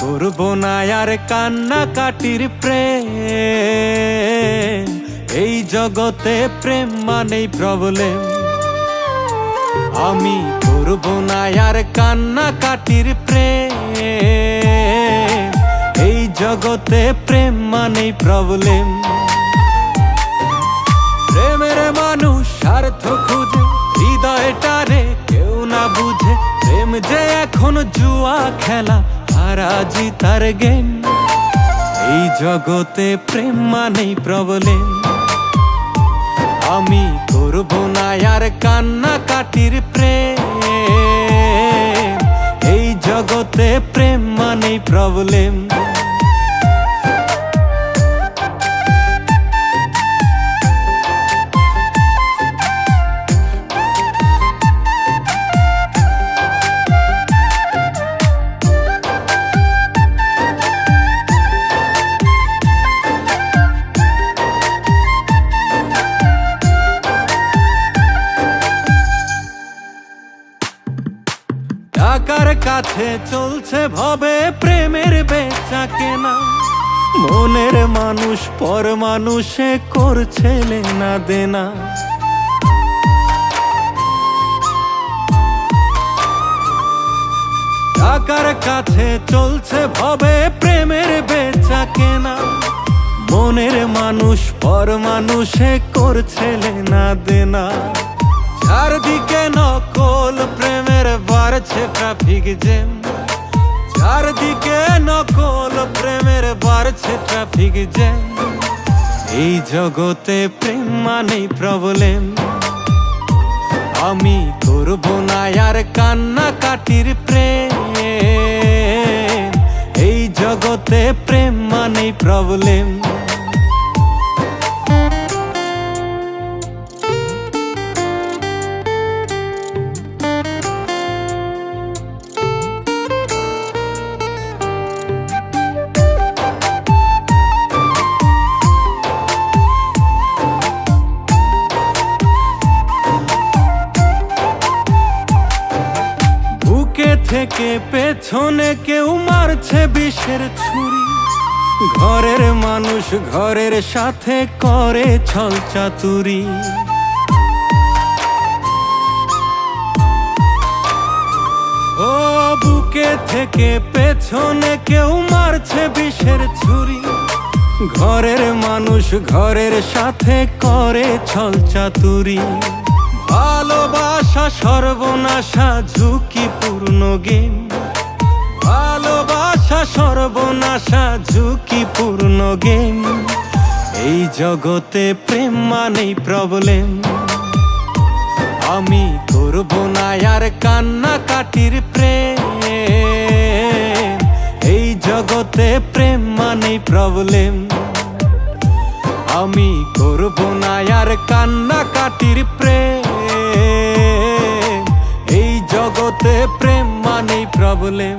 করব না আর কান্নাকাটির প্রেম। এই জগতে প্রেম মানেই প্রবলেম আমি করব না আর কান্নাকাটির প্রেম। জগতে প্রেম মানেই প্রবলেম প্রেমের মানুষ স্বার্থ খুঁজে হৃদয়টারে কেউ না বুঝে। প্রেম যে এখন জুয়া খেলা হারা জিতার গেম এই জগতে প্রেম মানেই প্রবলেম আমি করব না আর কান্না কাটির প্রেম। এই জগতে প্রেম মানেই প্রবলেম কাছে চলছে ভবে প্রেমের বেচা কেনা। মনের মানুষ পর মানুষে করছে না দেনা। টাকার কাছে চলছে ভবে প্রেমের বেচা কেনা। মনের মানুষ পর মানুষে করছে না দেনা। চারদিকে নকল প্রেমের বাড়ছে ট্রাফিক জ্যাম চারদিকে নকল প্রেমের বাড়ছে ট্রাফিক জ্যাম এই জগতে প্রেম মানেই প্রবলেম আমি করব না আর কান্না কাটির প্রেম। এই জগতে প্রেম মানেই প্রবলেম থেকে পেছনে কেউ মারছে বিষের ছুরি। ঘরের মানুষ ঘরের সাথে করে ছল চাতুরি। ও বুকে থেকে পেছনে কেউ মারছে বিষের ছুরি। ঘরের মানুষ ঘরের সাথে করে ছল চাতুরি। ভালোবাসা, সর্বনাশা ঝুঁকিপূর্ণ গেম। ভালোবাসা সর্বনাশা ঝুঁকিপূর্ণ গেম। এই জগতে প্রেম মানেই প্রবলেম আমি করব না আর কান্না কাটির প্রেম। এই জগতে প্রেম মানেই প্রবলেম আমি করব না আর কান্না কাটির প্রেম। এই জগতে প্রেম মানেই প্রবলেম